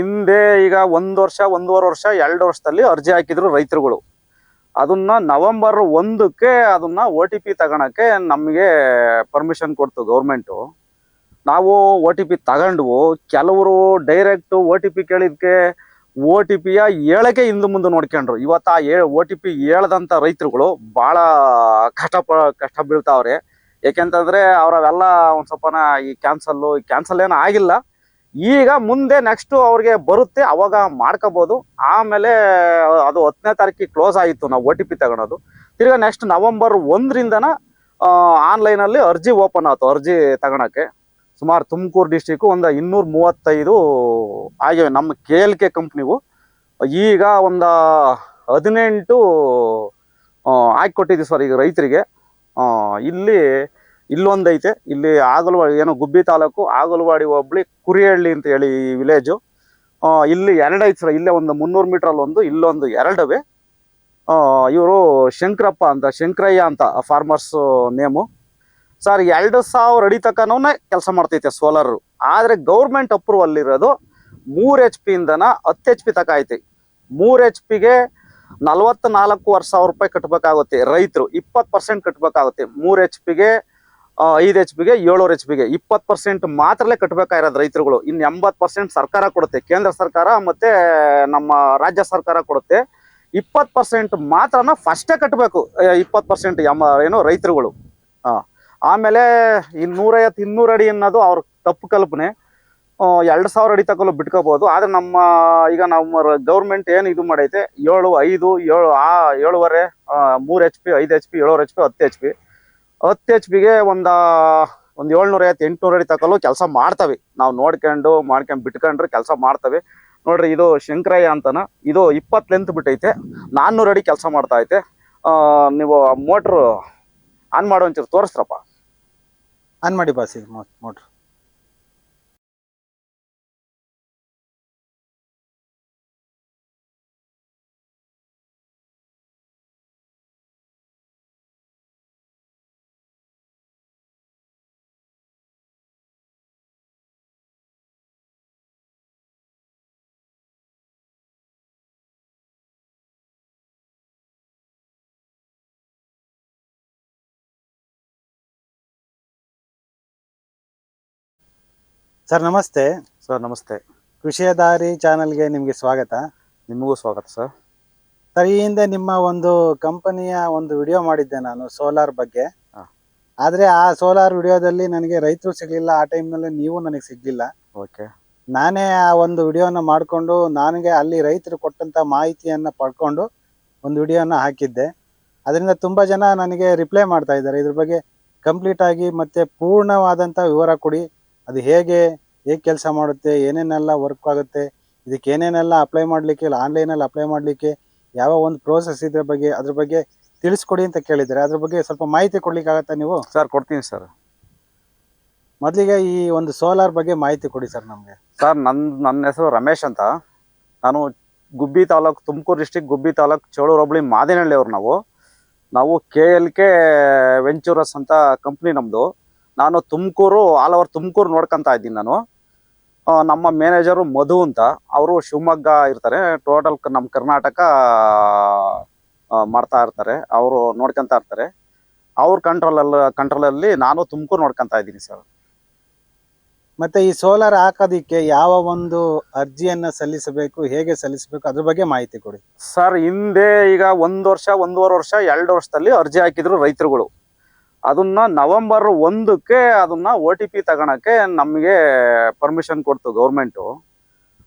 ಹಿಂದೆ ಈಗ ಒಂದು ವರ್ಷ, ಒಂದೂವರೆ ವರ್ಷ, ಎರಡು ವರ್ಷದಲ್ಲಿ ಅರ್ಜಿ ಹಾಕಿದ್ರು ರೈತರುಗಳು. ಅದನ್ನ ನವೆಂಬರ್ ಒಂದಕ್ಕೆ ಅದನ್ನ ಒ ಟಿ ಪಿ ತಗೊಳಕ್ಕೆ ನಮಗೆ ಪರ್ಮಿಷನ್ ಕೊಡ್ತು ಗೌರ್ಮೆಂಟು ನಾವು ಒ ಟಿ ಪಿ ತಗೊಂಡ್ವು. ಕೆಲವರು ಡೈರೆಕ್ಟ್ ಒ ಟಿ ಪಿ ಕೇಳಿದ್ಕೆ ಒ ಟಿ ಪಿಯ ಹೇಳಕ್ಕೆ ಹಿಂದೆ ಮುಂದೆ ನೋಡ್ಕೊಂಡ್ರು. ಇವತ್ತು ಆ ಒ ಟಿ ಪಿ ಹೇಳ್ದಂಥ ರೈತರುಗಳು ಭಾಳ ಕಷ್ಟ ಪ, ಕಷ್ಟ ಬೀಳ್ತಾವ್ರೆ. ಏಕೆಂತಂದರೆ ಅವ್ರವೆಲ್ಲ ಒಂದು ಸ್ವಲ್ಪನ ಈ ಕ್ಯಾನ್ಸಲ್ಲು ಕ್ಯಾನ್ಸಲ್ ಏನೂ ಆಗಿಲ್ಲ. ಈಗ ಮುಂದೆ ನೆಕ್ಸ್ಟ್ ಅವ್ರಿಗೆ ಬರುತ್ತೆ, ಅವಾಗ ಮಾಡ್ಕೋಬಹುದು ಆಮೇಲೆ ಅದು ಹತ್ತನೇ ತಾರೀಕಿಗೆ ಕ್ಲೋಸ್ ಆಯಿತು ನಾವು ಒ ಟಿ ಪಿ ತಗೊಳೋದು. ತಿರ್ಗಾ ನೆಕ್ಸ್ಟ್ ನವೆಂಬರ್ ಒಂದರಿಂದನ ಆನ್ಲೈನಲ್ಲಿ ಅರ್ಜಿ ಓಪನ್ ಆಯ್ತು, ಅರ್ಜಿ ತಗೊಳಕ್ಕೆ. ಸುಮಾರು ತುಮಕೂರು ಡಿಸ್ಟಿಕ್ ಒಂದು ಇನ್ನೂರ ಮೂವತ್ತೈದು ಆಗಿವೆ, ನಮ್ಮ ಕೆ ಎಲ್ ಕೆ ಕಂಪ್ನಿಗೂ ಈಗ ಒಂದು ಹದಿನೆಂಟು ಹಾಕಿ ಕೊಟ್ಟಿದ್ದೀವಿ ಸರ್ ಈಗ ರೈತರಿಗೆ. ಇಲ್ಲಿ ಇಲ್ಲೊಂದೈತೆ. ಇಲ್ಲಿ ಆಗಲವಾಡಿ ಏನೋ ಗುಬ್ಬಿ ತಾಲೂಕು, ಆಗಲವಾಡಿ ಹೋಬಳಿ, ಕುರಿಹಳ್ಳಿ ಅಂತ ಹೇಳಿ ಈ ವಿಲೇಜು ಇಲ್ಲಿ ಎರಡು ಐತೆ ಸರ್, ಇಲ್ಲೇ ಒಂದು ಮುನ್ನೂರು ಮೀಟ್ರಲ್ಲಿ ಒಂದು, ಇಲ್ಲೊಂದು ಎರಡವೆ. ಇವರು ಶಂಕರಪ್ಪ ಅಂತ, ಶಂಕರಯ್ಯ ಅಂತ ಫಾರ್ಮರ್ಸ್ ನೇಮು ಸರ್, ಎರಡು ಸಾವಿರ ಅಡಿ ತನಕನೂ ಕೆಲಸ ಮಾಡ್ತೈತೆ ಸೋಲಾರು. ಆದರೆ ಗೌರ್ಮೆಂಟ್ ಅಪ್ರೂವಲ್ ಇರೋದು ಮೂರು ಎಚ್ ಇಂದನ ಹತ್ತು ಎಚ್ ಪಿ ತಕ ಐತಿ. ಮೂರು ಎಚ್ ಪಿಗೆ ನಲವತ್ತು ನಾಲ್ಕೂವರೆ ಸಾವಿರ ರೂಪಾಯಿ ಕಟ್ಟಬೇಕಾಗುತ್ತೆ ರೈತರು, ಇಪ್ಪತ್ತು ಪರ್ಸೆಂಟ್ ಕಟ್ಟಬೇಕಾಗುತ್ತೆ ಮೂರು ಎಚ್ ಪಿಗೆ ಐದು ಎಚ್ ಪಿಗೆ ಏಳೂರು ಎಚ್ ಪಿಗೆ ಇಪ್ಪತ್ತು ಪರ್ಸೆಂಟ್ ಮಾತ್ರಲೇ ಕಟ್ಟಬೇಕಾಗಿರೋದು ರೈತರುಗಳು. ಇನ್ನು ಎಂಬತ್ತು ಪರ್ಸೆಂಟ್ ಸರ್ಕಾರ ಕೊಡುತ್ತೆ. ಕೇಂದ್ರ ಸರ್ಕಾರ ಮತ್ತೆ ನಮ್ಮ ರಾಜ್ಯ ಸರ್ಕಾರ ಕೊಡುತ್ತೆ. ಇಪ್ಪತ್ತು ಪರ್ಸೆಂಟ್ ಮಾತ್ರನ ಫಸ್ಟೇ ಕಟ್ಟಬೇಕು ಇಪ್ಪತ್ತು ಪರ್ಸೆಂಟ್ ಎಮ್ಮ ಏನು ರೈತರುಗಳು. ಹಾಂ ಆಮೇಲೆ ಇನ್ನೂರೈವತ್ತು ನೂರೈವತ್ತು ಇನ್ನೂರು ಅಡಿ ಅನ್ನೋದು ಅವ್ರ ತಪ್ಪು ಕಲ್ಪನೆ. ಎರಡು ಸಾವಿರ ಅಡಿ ತಗೊಳ್ಳೋ ಬಿಟ್ಕೋಬೋದು ಆದರೆ ನಮ್ಮ, ಈಗ ನಮ್ಮ ಗೌರ್ಮೆಂಟ್ ಏನು ಇದು ಮಾಡೈತೆ? ಏಳು, ಐದು, ಏಳು, ಆ, ಏಳುವರೆ ಮೂರು ಎಚ್ ಪಿ ಐದು ಎಚ್ ಪಿ ಏಳುವರೆ ಎಚ್ ಪಿ ಹತ್ತು ಎಚ್ ಪಿ ಹತ್ತು ಎಚ್ ಬಿಗೆ ಒಂದು ಒಂದು ಏಳ್ನೂರ ಐವತ್ತು, ಎಂಟುನೂರು ಅಡಿ ತಕಲು ಕೆಲಸ ಮಾಡ್ತವೆ. ನಾವು ನೋಡ್ಕೊಂಡು, ಮಾಡ್ಕೊಂಡು, ಬಿಟ್ಕೊಂಡ್ರೆ ಕೆಲಸ ಮಾಡ್ತವೆ. ನೋಡ್ರಿ, ಇದು ಶಂಕರಯ್ಯ ಅಂತನ, ಇದು ಇಪ್ಪತ್ತು ಲೆಂತ್ ಬಿಟ್ಟೈತೆ. ನಾನ್ನೂರು ಅಡಿ ಕೆಲಸ ಮಾಡ್ತಾ ಐತೆ. ನೀವು ಮೋಟ್ರು ಆನ್ ಮಾಡೋ ಒಂಚೂರು ತೋರಿಸ್ರಪ್ಪ. ಆನ್ ಮಾಡಿ ಬಾಸಿ ಮೋಟ್ರ್ ಸರ್ ನಮಸ್ತೆ. ಸರ್ ನಮಸ್ತೆ. ಕೃಷಿಯದಾರಿ ಚಾನಲ್ಗೆ ನಿಮಗೆ ಸ್ವಾಗತ. ನಿಮಗೂ ಸ್ವಾಗತ ಸರ್. ಸರ್ ಈ ಹಿಂದೆ ನಿಮ್ಮ ಒಂದು ಕಂಪನಿಯ ಒಂದು ವಿಡಿಯೋ ಮಾಡಿದ್ದೆ ನಾನು ಸೋಲಾರ್ ಬಗ್ಗೆ. ಆದರೆ ಆದ್ರೆ ಆ ಸೋಲಾರ್ ವಿಡಿಯೋದಲ್ಲಿ ನನಗೆ ರೈತರು ಸಿಗಲಿಲ್ಲ ಆ ಟೈಮ್ನಲ್ಲಿ ನೀವು ನನಗೆ ಸಿಗಲಿಲ್ಲ. ಓಕೆ. ನಾನೇ ಆ ಒಂದು ವಿಡಿಯೋನ ಮಾಡಿಕೊಂಡು ನನಗೆ ಅಲ್ಲಿ ರೈತರು ಕೊಟ್ಟಂಥ ಮಾಹಿತಿಯನ್ನು ಪಡ್ಕೊಂಡು ಒಂದು ವಿಡಿಯೋನ ಹಾಕಿದ್ದೆ. ಅದರಿಂದ ತುಂಬ ಜನ ನನಗೆ ರಿಪ್ಲೈ ಮಾಡ್ತಾ ಇದ್ದಾರೆ. ಇದ್ರ ಬಗ್ಗೆ ಕಂಪ್ಲೀಟ್ ಆಗಿ ಮತ್ತೆ ಪೂರ್ಣವಾದಂತ ವಿವರ ಕೊಡಿ. ಅದು ಹೇಗೆ ಹೇಗೆ ಕೆಲಸ ಮಾಡುತ್ತೆ ಏನೇನೆಲ್ಲ ವರ್ಕ್ ಆಗುತ್ತೆ ಇದಕ್ಕೆ ಏನೇನೆಲ್ಲ ಅಪ್ಲೈ ಮಾಡ್ಲಿಕ್ಕೆ ಇಲ್ಲ ಆನ್ಲೈನಲ್ಲಿ ಅಪ್ಲೈ ಮಾಡಲಿಕ್ಕೆ ಯಾವ ಒಂದು ಪ್ರೋಸೆಸ್ ಇದ್ರ ಬಗ್ಗೆ ಅದ್ರ ಬಗ್ಗೆ ತಿಳಿಸ್ಕೊಡಿ ಅಂತ ಕೇಳಿದ್ದಾರೆ. ಅದ್ರ ಬಗ್ಗೆ ಸ್ವಲ್ಪ ಮಾಹಿತಿ ಕೊಡ್ಲಿಕ್ಕೆ ಆಗತ್ತಾ ನೀವು? ಸರ್ ಕೊಡ್ತೀನಿ ಸರ್ ಮೊದಲಿಗೆ ಈ ಒಂದು ಸೋಲಾರ್ ಬಗ್ಗೆ ಮಾಹಿತಿ ಕೊಡಿ ಸರ್ ನಮಗೆ. ಸರ್ ನನ್ನ ನನ್ನ ಹೆಸರು ರಮೇಶ್ ಅಂತ. ನಾನು ಗುಬ್ಬಿ ತಾಲೂಕು ತುಮಕೂರು ಡಿಸ್ಟಿಕ್ ಗುಬ್ಬಿ ತಾಲೂಕು ಚೋಳೂರು ಹೋಬಳಿ ಮಾದಿನಹಳ್ಳಿ ಅವ್ರು ನಾವು. ನಾವು ಕೆ ಎಲ್ ಕೆ ವೆಂಚೂರಸ್ ಅಂತ ಕಂಪ್ನಿ ನಮ್ಮದು ನಾನು ತುಮಕೂರು ಆಲ್ ಓವರ್ ತುಮಕೂರು ನೋಡ್ಕೊಂತ ಇದ್ದೀನಿ ನಾನು. ನಮ್ಮ ಮ್ಯಾನೇಜರು ಮಧು ಅಂತ ಅವರು ಶಿವಮೊಗ್ಗ ಇರ್ತಾರೆ. ಟೋಟಲ್ ನಮ್ಮ ಕರ್ನಾಟಕ ಮಾಡ್ತಾ ಇರ್ತಾರೆ. ಅವರು ನೋಡ್ಕೊತಾ ಇರ್ತಾರೆ. ಅವ್ರ ಕಂಟ್ರೋಲಲ್ಲಿ ಕಂಟ್ರೋಲಲ್ಲಿ ನಾನು ತುಮಕೂರು ನೋಡ್ಕೊತಾ ಇದ್ದೀನಿ ಸರ್. ಮತ್ತೆ ಈ ಸೋಲಾರ್ ಹಾಕೋದಿಕ್ಕೆ ಯಾವ ಒಂದು ಅರ್ಜಿಯನ್ನ ಸಲ್ಲಿಸಬೇಕು ಹೇಗೆ ಸಲ್ಲಿಸಬೇಕು ಅದ್ರ ಬಗ್ಗೆ ಮಾಹಿತಿ ಕೊಡಿ. ಸರ್ ಹಿಂದೆ ಈಗ ಒಂದು ವರ್ಷ ಒಂದೂವರೆ ವರ್ಷ ಎರಡು ವರ್ಷದಲ್ಲಿ ಅರ್ಜಿ ಹಾಕಿದ್ರು ರೈತರುಗಳು. ಅದನ್ನ ನವೆಂಬರ್ ಒಂದಕ್ಕೆ ಅದನ್ನ ಒ ಟಿ ಪಿ ತಗೊಳಕ್ಕೆ ನಮಗೆ ಪರ್ಮಿಷನ್ ಕೊಡ್ತು ಗೌರ್ಮೆಂಟು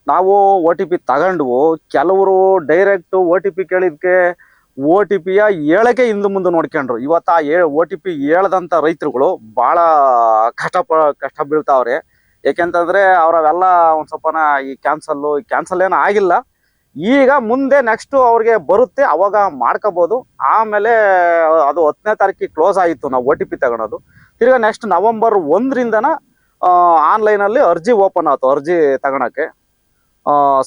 ನಾವು ಒ ಟಿ ಪಿ ತಗೊಂಡ್ವು. ಕೆಲವರು ಡೈರೆಕ್ಟ್ ಒ ಟಿ ಪಿ ಕೇಳಿದ್ಕೆ ಓ ಟಿ ಪಿಯ ಹೇಳಕ್ಕೆ ಹಿಂದೆ ಮುಂದೆ ನೋಡ್ಕೊಂಡ್ರು. ಇವತ್ತು ಆ ಒ ಟಿ ಪಿ ಹೇಳ್ದಂಥ ರೈತರುಗಳು ಭಾಳ ಕಷ್ಟ ಪ ಕಷ್ಟ ಬೀಳ್ತಾವ್ರೆ. ಯಾಕೆಂತಂದ್ರೆ ಅವ್ರವೆಲ್ಲ ಒಂದು ಸ್ವಲ್ಪನ ಈ ಕ್ಯಾನ್ಸಲ್ಲು ಕ್ಯಾನ್ಸಲ್ ಏನೂ ಆಗಿಲ್ಲ. ಈಗ ಮುಂದೆ ನೆಕ್ಸ್ಟ್ ಅವ್ರಿಗೆ ಬರುತ್ತೆ, ಅವಾಗ ಮಾಡ್ಕೋಬಹುದು ಆಮೇಲೆ, ಅದು ಹತ್ತನೇ ತಾರೀಕಿಗೆ ಕ್ಲೋಸ್ ಆಯಿತು ನಾವು ಒ ಟಿ ಪಿ ತಗೊಳೋದು. ತಿರ್ಗಾ ನೆಕ್ಸ್ಟ್ ನವೆಂಬರ್ ಒಂದರಿಂದನ ಆನ್ಲೈನಲ್ಲಿ ಅರ್ಜಿ ಓಪನ್ ಆಯ್ತು, ಅರ್ಜಿ ತಗೊಳಕ್ಕೆ.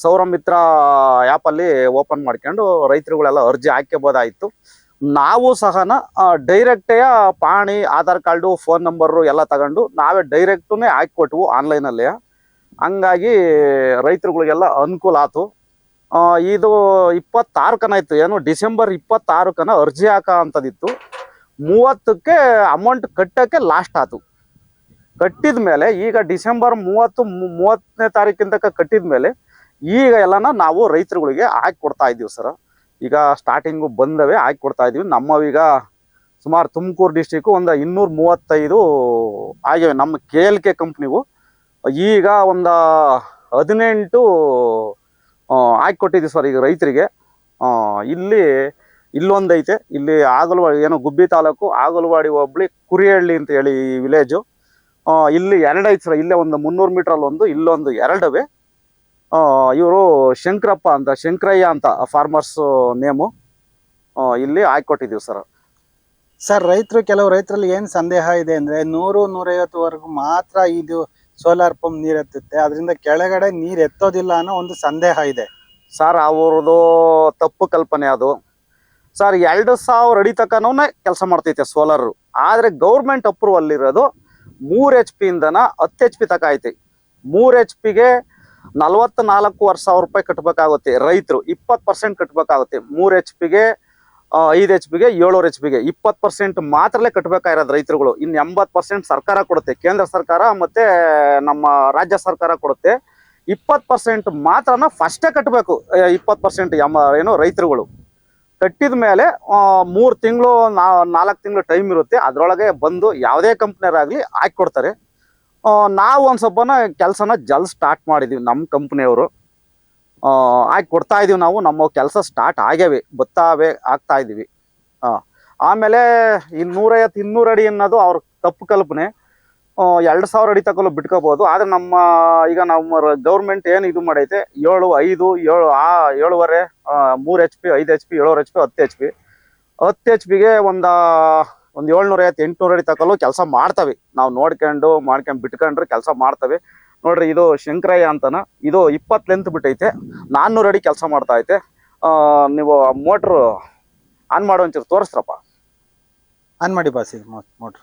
ಸೌರಮಿತ್ರ ಆ್ಯಪಲ್ಲಿ ಓಪನ್ ಮಾಡ್ಕೊಂಡು ರೈತರುಗಳೆಲ್ಲ ಅರ್ಜಿ ಹಾಕ್ಕೋಬೋದಾಯಿತು ನಾವು ಸಹನ ಡೈರೆಕ್ಟೇ ಪಾಣಿ, ಆಧಾರ್ ಕಾರ್ಡು ಫೋನ್ ನಂಬರು ಎಲ್ಲ ತಗೊಂಡು ನಾವೇ ಡೈರೆಕ್ಟುನೇ ಹಾಕಿಕೊಟ್ವು ಆನ್ಲೈನಲ್ಲಿ ಹಂಗಾಗಿ ರೈತರುಗಳಿಗೆಲ್ಲ ಅನುಕೂಲ ಆಯ್ತು ಇದು ಇಪ್ಪತ್ತಾರು ಕನ ಇತ್ತು ಏನು, ಡಿಸೆಂಬರ್ ಇಪ್ಪತ್ತಾರು ಕನ ಅರ್ಜಿ ಹಾಕ ಅಂತದಿತ್ತು. ಮೂವತ್ತಕ್ಕೆ ಅಮೌಂಟ್ ಕಟ್ಟಕ್ಕೆ ಲಾಸ್ಟ್ ಆಯ್ತು ಕಟ್ಟಿದ ಮೇಲೆ ಈಗ ಡಿಸೆಂಬರ್ ಮೂವತ್ತು ಮೂವತ್ತನೇ ತಾರೀಕಿಂದ ಕಟ್ಟಿದ ಮೇಲೆ ಈಗ ಎಲ್ಲನ ನಾವು ರೈತರುಗಳಿಗೆ ಹಾಕಿ ಕೊಡ್ತಾ ಇದ್ದೀವಿ ಸರ್. ಈಗ ಸ್ಟಾರ್ಟಿಂಗು ಬಂದವೆ ಹಾಕಿ ಕೊಡ್ತಾ ಇದೀವಿ ನಮ್ಮವೀಗ ಸುಮಾರು ತುಮಕೂರು ಡಿಸ್ಟಿಕ್ಕು ಒಂದು ಇನ್ನೂರ ಮೂವತ್ತೈದು ಆಗಿವೆ. ನಮ್ಮ ಕೆ ಎಲ್ ಕೆ ಕಂಪ್ನಿಗೂ ಈಗ ಒಂದು ಹದಿನೆಂಟು ಹಾಕಿ ಕೊಟ್ಟಿದ್ದೀವಿ ಸರ್ ಈಗ ರೈತರಿಗೆ. ಇಲ್ಲಿ ಇಲ್ಲೊಂದೈತೆ ಇಲ್ಲಿ ಆಗಲವಾಡಿ, ಏನೋ ಗುಬ್ಬಿ ತಾಲೂಕು, ಆಗಲವಾಡಿ ಹೋಬಳಿ, ಕುರಿಹಳ್ಳಿ ಅಂತ ಹೇಳಿ ಈ ವಿಲೇಜು ಇಲ್ಲಿ ಎರಡು ಐತೆ ಸರ್. ಇಲ್ಲೇ ಒಂದು ಮುನ್ನೂರು ಮೀಟ್ರಲ್ಲಿ ಒಂದು, ಇಲ್ಲೊಂದು ಎರಡವೆ. ಇವರು ಶಂಕರಪ್ಪ ಅಂತ, ಶಂಕರಯ್ಯ ಅಂತ ಫಾರ್ಮರ್ಸ್ ನೇಮು ಇಲ್ಲಿ ಹಾಕೊಟ್ಟಿದ್ದೀವಿ ಸರ್. ಸರ್, ರೈತರು, ಕೆಲವು ರೈತರಲ್ಲಿ ಏನು ಸಂದೇಹ ಇದೆ ಅಂದರೆ ನೂರು, ನೂರೈವತ್ತುವರೆಗೂ ಮಾತ್ರ ಇದು ಸೋಲಾರ್ ಪಂಪ್ ನೀರ್ ಎತ್ತುತ್ತೆ. ಅದರಿಂದ ಕೆಳಗಡೆ ನೀರ್ ಎತ್ತೋದಿಲ್ಲ ಅನ್ನೋ ಒಂದು ಸಂದೇಹ ಇದೆ. ಸರ್, ಅವ್ರದ್ದು ತಪ್ಪು ಕಲ್ಪನೆ ಅದು. ಸರ್, ಎರಡು ಸಾವಿರ ಅಡಿ ತನಕನೂ ಕೆಲಸ ಮಾಡ್ತೈತೆ ಸೋಲಾರು. ಆದರೆ ಗೌರ್ಮೆಂಟ್ ಅಪ್ರೂವಲ್ ಇರೋದು ಮೂರು ಎಚ್ ಇಂದನ ಹತ್ತು ಎಚ್ ಪಿ ತಕ ಐತಿ. ಮೂರು ಎಚ್ ಪಿಗೆ ನಲವತ್ತ್ ನಾಲ್ಕು ವರ್ಷ ಸಾವಿರ ರೂಪಾಯಿ ಕಟ್ಟಬೇಕಾಗುತ್ತೆ ರೈತರು. ಇಪ್ಪತ್ತು ಪರ್ಸೆಂಟ್ ಕಟ್ಟಬೇಕಾಗುತ್ತೆ ಮೂರು ಎಚ್ ಪಿಗೆ ಐದು ಎಚ್ ಪಿಗೆ ಏಳುವರೆ ಎಚ್ ಪಿಗೆ ಇಪ್ಪತ್ತು ಪರ್ಸೆಂಟ್ ಮಾತ್ರಲೇ ಕಟ್ಟಬೇಕಾಗಿರೋದು ರೈತರುಗಳು. ಇನ್ನು ಎಂಬತ್ತು ಪರ್ಸೆಂಟ್ ಸರ್ಕಾರ ಕೊಡುತ್ತೆ. ಕೇಂದ್ರ ಸರ್ಕಾರ ಮತ್ತೆ ನಮ್ಮ ರಾಜ್ಯ ಸರ್ಕಾರ ಕೊಡುತ್ತೆ. ಇಪ್ಪತ್ತು ಪರ್ಸೆಂಟ್ ಮಾತ್ರನ ಫಸ್ಟೇ ಕಟ್ಟಬೇಕು ಇಪ್ಪತ್ತು ಪರ್ಸೆಂಟ್ ಏನು, ರೈತರುಗಳು. ಕಟ್ಟಿದ ಮೇಲೆ ಮೂರು ತಿಂಗಳು ನಾಲ್ಕು ತಿಂಗಳು ಟೈಮ್ ಇರುತ್ತೆ. ಅದರೊಳಗೆ ಬಂದು ಯಾವುದೇ ಕಂಪ್ನಿಯರಾಗಲಿ ಹಾಕಿ ಕೊಡ್ತಾರೆ ನಾವು ಒಂದು ಸ್ವಲ್ಪನ ಕೆಲಸನ ಜಲ್ ಸ್ಟಾರ್ಟ್ ಮಾಡಿದ್ದೀವಿ ನಮ್ಮ ಕಂಪ್ನಿಯವರು ಹಾಕಿ ಕೊಡ್ತಾ ಇದೀವಿ ನಾವು. ನಮ್ಮ ಕೆಲಸ ಸ್ಟಾರ್ಟ್ ಆಗ್ಯಾವೆ. ಬತ್ತಾವೆ, ಆಗ್ತಾ ಇದೀವಿ. ಆಮೇಲೆ ಇನ್ನೂರೈವತ್ತು ನೂರೈವತ್ತು ಇನ್ನೂರು ಅಡಿ ಅನ್ನೋದು ಅವ್ರ ತಪ್ಪು ಕಲ್ಪನೆ. ಎರಡು ಸಾವಿರ ಅಡಿ ತಗೊಳ್ಳೋ ಬಿಟ್ಕೋಬೋದು. ಆದರೆ ನಮ್ಮ, ಈಗ ನಮ್ಮ ಗೌರ್ಮೆಂಟ್ ಏನು ಇದು ಮಾಡೈತೆ? ಏಳು, ಐದು, ಏಳು, ಆ, ಏಳುವರೆ ಮೂರು ಎಚ್ ಪಿ ಐದು ಎಚ್ ಪಿ ಏಳುವರೆ ಎಚ್ ಪಿ ಹತ್ತು ಎಚ್ ಪಿ ಹತ್ತು ಎಚ್ ಪಿಗೆ ಒಂದು ಒಂದು ಏಳ್ನೂರ ಐವತ್ತು ಎಂಟುನೂರು ಅಡಿ ತಗೊಳ್ಳೋ ಕೆಲಸ ಮಾಡ್ತವೆ. ನಾವು ನೋಡ್ಕೊಂಡು, ಮಾಡ್ಕೊಂಡು ಬಿಟ್ಕೊಂಡ್ರೆ ಕೆಲಸ ಮಾಡ್ತವೆ. ನೋಡ್ರಿ ಇದು ಶಂಕರಯ್ಯ ಅಂತನ. ಇದು ಇಪ್ಪತ್ತು ಲೆಂತ್ ಬಿಟ್ಟೈತೆ. ನಾನ್ನೂರು ಅಡಿ ಕೆಲಸ ಮಾಡ್ತಾ ಐತೆ. ನೀವು ಮೋಟ್ರು ಆನ್ ಮಾಡೋ ಒಂಚೂರು ತೋರಿಸ್ರಪ್ಪ. ಆನ್ ಮಾಡಿ ಬಾಸಿ ಮೋಟ್ರ್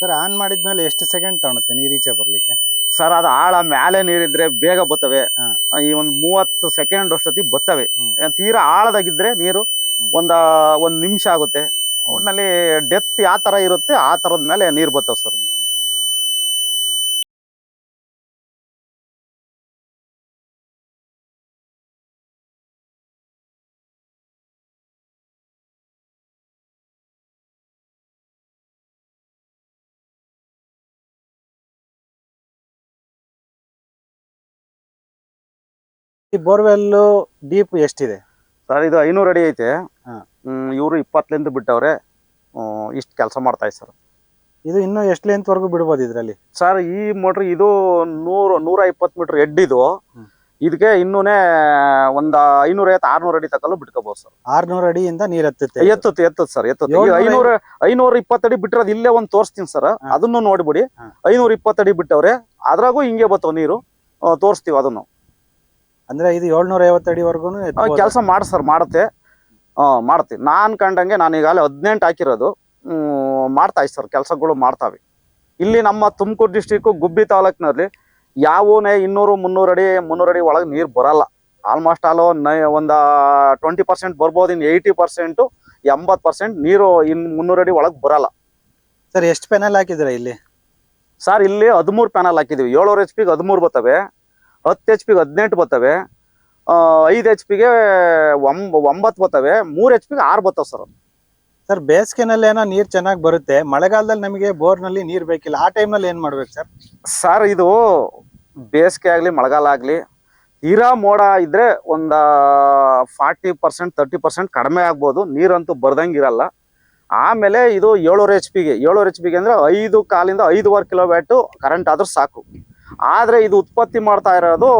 ಸರ್ ಆನ್ ಮಾಡಿದ್ಮೇಲೆ ಎಷ್ಟು ಸೆಕೆಂಡ್ ತಗೊಳುತ್ತೆ? ನೀರೀಚೆ ಈಚೆ ಬರ್ಲಿಕ್ಕೆ? ಸರ್ ಅದು ಆಳ ಮ್ಯಾಲೆ ನೀರಿದ್ರೆ ಬೇಗ ಬತ್ತವೆ. ಈ ಒಂದು ಮೂವತ್ತು ಸೆಕೆಂಡ್ ಅಷ್ಟೊತ್ತಿಗೆ ಬತ್ತವೆ. ತೀರಾ ಆಳದಾಗಿದ್ರೆ ನೀರು. ಒಂದ ಒಂದ್ ನಿಮಿಷ ಆಗುತ್ತೆ. ಒಟ್ನಲ್ಲಿ ಡೆತ್ ಯಾವ ತರ ಇರುತ್ತೆ ಆ ತರದ ಮೇಲೆ ನೀರು ಬರ್ತವೆ ಸರ್. ಈ ಬೋರ್ವೆಲ್ ಡೀಪ್ ಎಷ್ಟಿದೆ? ಸರ್ ಇದು ಐನೂರು ಅಡಿ ಐತೆ. ಇವರು ಇಪ್ಪತ್ತಲಿಂದ ಬಿಟ್ಟವ್ರೆ. ಇಷ್ಟು ಕೆಲಸ ಮಾಡ್ತಾ ಇದೆ ಸರ್. ಇದು ಇನ್ನೂ ಎಷ್ಟು ಲೆಂತ್ ವರೆಗೂ ಬಿಡ್ಬೋದು ಇದರಲ್ಲಿ? ಸರ್ ಈ ಮೋಟ್ರ್ ಇದು ನೂರು ನೂರ ಇಪ್ಪತ್ತು ಮೀಟ್ರ್ ಎಡ್ಡಿದು ಇದು. ಇದಕ್ಕೆ ಇನ್ನೂನೇ ಒಂದು ಐನೂರ ಐವತ್ತು ಆರ್ನೂರು ಅಡಿ ತಕಲು ಬಿಟ್ಕೋಬಹುದು ಸರ್. ಆರ್ನೂರು ಅಡಿಯಿಂದ ನೀರು ಎತ್ತುತ್ತೆ. ಎತ್ತುತ್ತೆ ಎತ್ತುತ್ತೆ ಸರ್ ಎತ್ತುತ್ತೆ. ಐನೂರ ಐನೂರ ಇಪ್ಪತ್ತಡಿ ಬಿಟ್ಟಿರೋದು ಇಲ್ಲೇ ಒಂದು ತೋರಿಸ್ತೀನಿ ಸರ್. ಅದನ್ನು ನೋಡ್ಬಿಡಿ. ಐನೂರ ಇಪ್ಪತ್ತಡಿ ಬಿಟ್ಟವ್ರೆ. ಅದ್ರಾಗೂ ಹಿಂಗೆ ಬರ್ತವ ನೀರು. ತೋರಿಸ್ತೀವಿ ಅದನ್ನು. ಅಂದ್ರೆ ಇದು ಏಳ್ನೂರ ಐವತ್ತು ಅಡಿವರೆಗೂ ಕೆಲಸ ಮಾಡಿ ಸರ್ ಮಾಡುತ್ತೆ ಮಾಡ್ತಿ. ನಾನ್ ಕಂಡಂಗೆ ನಾನು ಈಗಾಗಲೇ ಹದಿನೆಂಟು ಹಾಕಿರೋದು. ಮಾಡ್ತಾ ಸರ್ ಕೆಲಸಗಳು ಮಾಡ್ತಾವೆ. ಇಲ್ಲಿ ನಮ್ಮ ತುಮಕೂರು ಡಿಸ್ಟಿಕ್ಕು ಗುಬ್ಬಿ ತಾಲೂಕಿನಲ್ಲಿ ಯಾವೂನೇ ಇನ್ನೂರು ಮುನ್ನೂರು ಅಡಿ ಮುನ್ನೂರು ಅಡಿ ಒಳಗೆ ನೀರು ಬರಲ್ಲ. ಆಲ್ಮೋಸ್ಟ್ ಆಲ್ ಒಂದು ಟ್ವೆಂಟಿ ಪರ್ಸೆಂಟ್ ಬರ್ಬೋದು ಇನ್ನು ಏಯ್ಟಿ ಪರ್ಸೆಂಟು ಎಂಬತ್ತು ಪರ್ಸೆಂಟ್ ನೀರು ಇನ್ನು ಮುನ್ನೂರು ಅಡಿ ಒಳಗೆ ಬರಲ್ಲ. ಸರ್ ಎಷ್ಟು ಪೆನಲ್ ಹಾಕಿದ್ರೆ ಇಲ್ಲಿ? ಸರ್ ಇಲ್ಲಿ ಹದಿಮೂರು ಪ್ಯಾನಲ್ ಹಾಕಿದೀವಿ. ಏಳೂರು ಎಚ್ ಪಿಗೆ ಹದಿಮೂರು ಬರ್ತವೆ. ಹತ್ತು ಎಚ್ ಪಿಗೆ ಹದಿನೆಂಟು ಬರ್ತವೆ. ಐದು ಎಚ್ ಪಿಗೆ ಒಂಬ ಒಂಬತ್ತು ಬರ್ತವೆ. ಮೂರು ಎಚ್ ಪಿಗೆ ಆರು ಬರ್ತವೆ ಸರ್ ಸರ್ ಬೇಸಿಗೆನಲ್ಲಿ ಏನೋ ನೀರು ಚೆನ್ನಾಗಿ ಬರುತ್ತೆ. ಮಳೆಗಾಲದಲ್ಲಿ ನಮಗೆ ಬೋರ್ನಲ್ಲಿ ನೀರು ಬೇಕಿಲ್ಲ. ಆ ಟೈಮ್ನಲ್ಲಿ ಏನು ಏನ್ ಮಾಡ್ಬೇಕು ಸರ್? ಸರ್ ಇದು ಬೇಸಿಗೆ ಆಗಲಿ ಮಳೆಗಾಲ ಆಗಲಿ ತೀರಾ ಮೋಡ ಇದ್ದರೆ ಒಂದು ಫಾರ್ಟಿ ಪರ್ಸೆಂಟ್ ತರ್ಟಿ ಪರ್ಸೆಂಟ್ ಕಡಿಮೆ ಆಗ್ಬೋದು. ನೀರಂತೂ ಬರ್ದಂಗೆ ಇರಲ್ಲ. ಆಮೇಲೆ ಇದು ಏಳೂರು ಎಚ್ ಪಿಗೆ ಏಳೂರು ಎಚ್ ಪಿಗೆ ಅಂದರೆ ಐದು ಕಾಲಿಂದ ಐದುವರೆ ಕಿಲೋವ್ಯಾಟು ಕರೆಂಟ್ ಆದರೂ ಸಾಕು. ಆದರೆ ಇದು ಉತ್ಪತ್ತಿ ಮಾಡ್ತಾ ಇರೋದು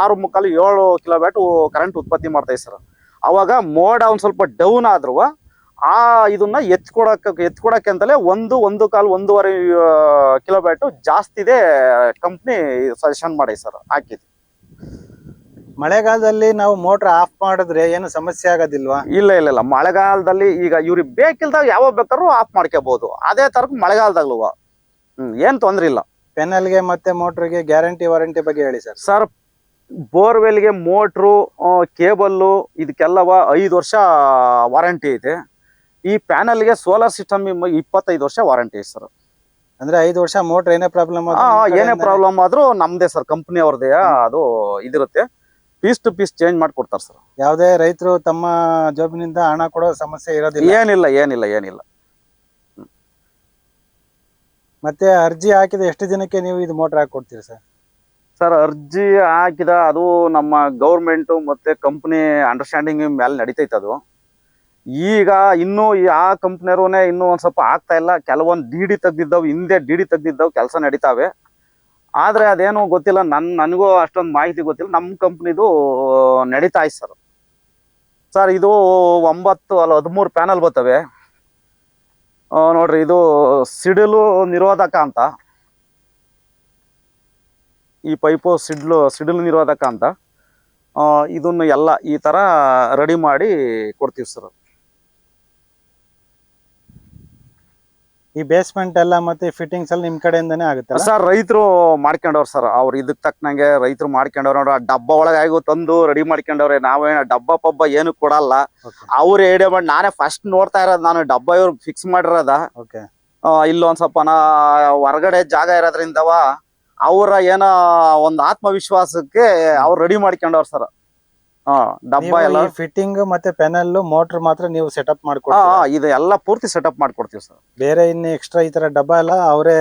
ಆರು ಮುಕ್ಕಾಲು ಏಳು ಕಿಲೋವ್ಯಾಟು ಕರೆಂಟ್ ಉತ್ಪತ್ತಿ ಮಾಡ್ತಾ ಸರ್. ಅವಾಗ ಮೋಡ ಒಂದು ಸ್ವಲ್ಪ ಡೌನ್ ಆದ್ರೂ ಆ ಇದನ್ನ ಎತ್ಕೊಡಕ್ಕೆ ಎತ್ಕೊಡಕ್ಕೆ ಅಂತಲೇ ಒಂದು ಒಂದು ಕಾಲು ಒಂದೂವರೆ ಕಿಲೋವ್ಯಾಟು ಜಾಸ್ತಿ ಇದೆ ಕಂಪ್ನಿ ಸಜೆಷನ್ ಮಾಡಿ ಸರ್ ಹಾಕಿದ್ದು ಮಳೆಗಾಲದಲ್ಲಿ ನಾವು ಮೋಟರ್ ಆಫ್ ಮಾಡಿದ್ರೆ ಏನು ಸಮಸ್ಯೆ ಆಗೋದಿಲ್ವಾ? ಇಲ್ಲ ಇಲ್ಲ ಇಲ್ಲ. ಮಳೆಗಾಲದಲ್ಲಿ ಈಗ ಇವ್ರಿಗೆ ಬೇಕಿಲ್ದಾಗ ಯಾವಾಗ ಬೇಕಾದ್ರೂ ಆಫ್ ಮಾಡ್ಕೋಬಹುದು ಅದೇ ತರ ಮಳೆಗಾಲದಾಗ್ಲುವ. ಹ್ಮ್ ಏನ್ ತೊಂದ್ರೆ ಇಲ್ಲ. ಪೆನಲ್ಗೆ ಮತ್ತೆ ಮೋಟರ್ಗೆ ಗ್ಯಾರಂಟಿ ವಾರಂಟಿ ಬಗ್ಗೆ ಹೇಳಿ ಸರ್. ಸರ್ ಬೋರ್ವೆಲ್ಗೆ ಮೋಟ್ರು ಕೇಬಲ್ಲು ಇದಕ್ಕೆಲ್ಲವ ಐದು ವರ್ಷ ವಾರಂಟಿ ಐತೆ ಈ ಪ್ಯಾನಲ್ಗೆ ಸೋಲಾರ್ ಸಿಸ್ಟಮ್ ಇಪ್ಪತ್ತೈದು ವರ್ಷ ವಾರಂಟಿ ಐತೆ ಸರ್. ಅಂದ್ರೆ ಐದು ವರ್ಷ ಮೋಟರ್ ಏನೇ ಪ್ರಾಬ್ಲಮ್ ಏನೇ ಪ್ರಾಬ್ಲಮ್ ಆದ್ರೂ ನಮ್ದೇ ಸರ್ ಕಂಪ್ನಿ ಅವ್ರದೇ ಅದು ಇದಿರುತ್ತೆ. ಪೀಸ್ ಟು ಪೀಸ್ ಚೇಂಜ್ ಮಾಡ್ಕೊಡ್ತಾರೆ ಸರ್. ಯಾವುದೇ ರೈತರು ತಮ್ಮ ಜಾಬಿನಿಂದ ಹಣ ಕೊಡೋ ಸಮಸ್ಯೆ ಇರೋದಿಲ್ಲ. ಏನಿಲ್ಲ ಏನಿಲ್ಲ ಏನಿಲ್ಲ. ಮತ್ತೆ ಅರ್ಜಿ ಹಾಕಿದ ಎಷ್ಟು ದಿನಕ್ಕೆ ನೀವು ಇದು ಮೋಟರ್ ಹಾಕಿ ಕೊಡ್ತೀರಿ ಸರ್ ಸರ್ ಅರ್ಜಿ ಹಾಕಿದ ಅದು ನಮ್ಮ ಗೌರ್ಮೆಂಟು ಮತ್ತೆ ಕಂಪ್ನಿ ಅಂಡರ್ಸ್ಟ್ಯಾಂಡಿಂಗ್ ಮೇಲೆ ನಡೀತೈತೆ ಅದು. ಈಗ ಇನ್ನೂ ಆ ಕಂಪ್ನಿಯವ್ರೇ ಇನ್ನೂ ಒಂದು ಸ್ವಲ್ಪ ಆಗ್ತಾ ಇಲ್ಲ. ಕೆಲವೊಂದು ಡಿ ಡಿ ತೆಗ್ದಿದ್ದವು, ಹಿಂದೆ ಡಿ ಡಿ ತೆಗ್ದಿದ್ದವು, ಕೆಲಸ ನಡೀತಾವೆ. ಆದ್ರೆ ಅದೇನು ಗೊತ್ತಿಲ್ಲ. ನನ್, ನನಗೂ ಅಷ್ಟೊಂದು ಮಾಹಿತಿ ಗೊತ್ತಿಲ್ಲ. ನಮ್ಮ ಕಂಪ್ನಿದು ನಡೀತಾ ಸರ್ ಸರ್ ಇದು ಒಂಬತ್ತು ಅಲ್ಲ, ಹದಿಮೂರು ಪ್ಯಾನಲ್ ಬರ್ತವೆ. ನೋಡ್ರಿ, ಇದು ಸಿಡಿಲು ನಿರೋಧಕ ಅಂತ. ಈ ಪೈಪು ಸಿಡ್ಲು, ಸಿಡಿಲು ನಿರೋಧಕ ಅಂತ. ಇದನ್ನು ಎಲ್ಲ ಈ ತರ ರೆಡಿ ಮಾಡಿ ಕೊಡ್ತೀವಿ ಸರ್ ಈ ಬೇಸ್ಮೆಂಟ್ ಎಲ್ಲ ಮತ್ತೆ ಫಿಟ್ಟಿಂಗ್ಸ್ ಎಲ್ಲ ನಿಮ್ ಕಡೆಯಿಂದಾನೇ ಆಗುತ್ತೆ ಸರ್ ರೈತರು ಮಾಡ್ಕೊಂಡವ್ರು ಸರ್ ಅವ್ರು ಇದಕ್ ತಕ್ಕನಂಗೆ ರೈತರು ಮಾಡ್ಕೊಂಡವ್ರು ನೋಡ್ರಿ ಆ ಡಬ್ಬ ಒಳಗೆ ಆಗು ತಂದು ರೆಡಿ ಮಾಡ್ಕೊಂಡವ್ರೆ ನಾವೇನ ಡಬ್ಬ ಪಬ್ಬ ಏನು ಕೊಡಲ್ಲ. ಅವ್ರ ಏಡಿಯೋ ಮಾಡಿ ನಾನೇ ಫಸ್ಟ್ ನೋಡ್ತಾ ಇರೋದು ನಾನು ಡಬ್ಬ ಇವ್ರು ಫಿಕ್ಸ್ ಮಾಡಿರೋದ. ಇಲ್ಲೊಂದ್ ಸ್ವಲ್ಪ ನಾ ಹೊರಗಡೆ ಜಾಗ ಇರೋದ್ರಿಂದವ ಅವರ ಏನೋ ಒಂದ್ ಆತ್ಮವಿಶ್ವಾಸಕ್ಕೆ ಅವ್ರು ರೆಡಿ ಮಾಡ್ಕೊಂಡವ್ರ ಸರ್. ಹಾ ಡಬ್ಬ ಎಲ್ಲ. ಫಿಟ್ಟಿಂಗ್ ಮತ್ತೆ ಪೆನಲ್ ಮೋಟರ್ ಮಾತ್ರ ನೀವು ಸೆಟಪ್ ಹಾ ಮಾಡ್ಕೊಡ್ತೀರಾ? ಹಾ, ಇದು ಎಲ್ಲ ಪೂರ್ತಿ ಸೆಟಪ್ ಮಾಡ್ಕೊಡ್ತೀವಿ ಸರ್. ಬೇರೆ ಇನ್ನು ಎಕ್ಸ್ಟ್ರಾ ಈ ತರ ಡಬ್ಬ ಎಲ್ಲ ಅವರೇ.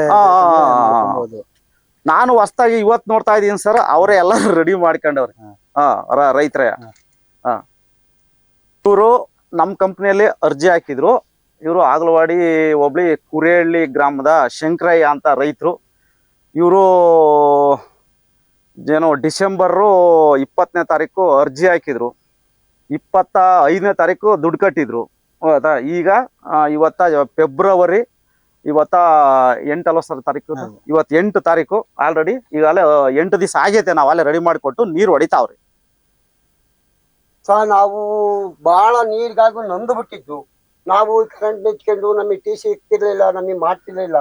ನಾನು ಹೊಸ್ತಾಗಿ ಇವತ್ ನೋಡ್ತಾ ಇದೀನಿ ಸರ್ ಅವರೇ ಎಲ್ಲ ರೆಡಿ ಮಾಡ್ಕೊಂಡವ್ರೆ. ಹಾ. ಹಾ ರ- ರೈತರೇ. ಹಾ. ಹಾ. ಇವರು ನಮ್ ಕಂಪ್ನಿಯಲ್ಲಿ ಅರ್ಜಿ ಹಾಕಿದ್ರು. ಇವರು ಆಗಲವಾಡಿ ಹೋಬ್ಳಿ ಕುರೇಹಳ್ಳಿ ಗ್ರಾಮದ ಶಂಕರಯ್ಯ ಅಂತ ರೈತರು. ಇವರು ಏನೋ ಡಿಸೆಂಬರು ಇಪ್ಪತ್ತನೇ ತಾರೀಕು ಅರ್ಜಿ ಹಾಕಿದ್ರು. ಇಪ್ಪತ್ತ ಐದನೇ ತಾರೀಕು ದುಡ್ಡು ಕಟ್ಟಿದ್ರು. ಹೌದಾ? ಈಗ ಇವತ್ತ ಫೆಬ್ರವರಿ ಇವತ್ತ ಎಂಟಲ್ಲ ಸರ್ ತಾರೀಕು? ಇವತ್ತು ಎಂಟು ತಾರೀಕು ಆಲ್ರೆಡಿ ಈಗಲೇ ಎಂಟು ದಿವಸ ಆಗೈತೆ ನಾವು ಅಲ್ಲೇ ರೆಡಿ ಮಾಡಿಕೊಟ್ಟು ನೀರು ಹೊಡಿತಾವ್ರಿ. ಸರ್ ನಾವು ಬಹಳ ನೀರಿಗಾಗಿ ನೊಂದು ಬಿಟ್ಟಿದ್ದು. ನಾವು ಕರೆಂಟ್ ನೆಚ್ಕೊಂಡು ನಮಗೆ ಟಿ ಸಿ ಇಕ್ತಿರ್ಲಿಲ್ಲ ನಮಗೆ ಮಾಡ್ತಿರ್ಲಿಲ್ಲ.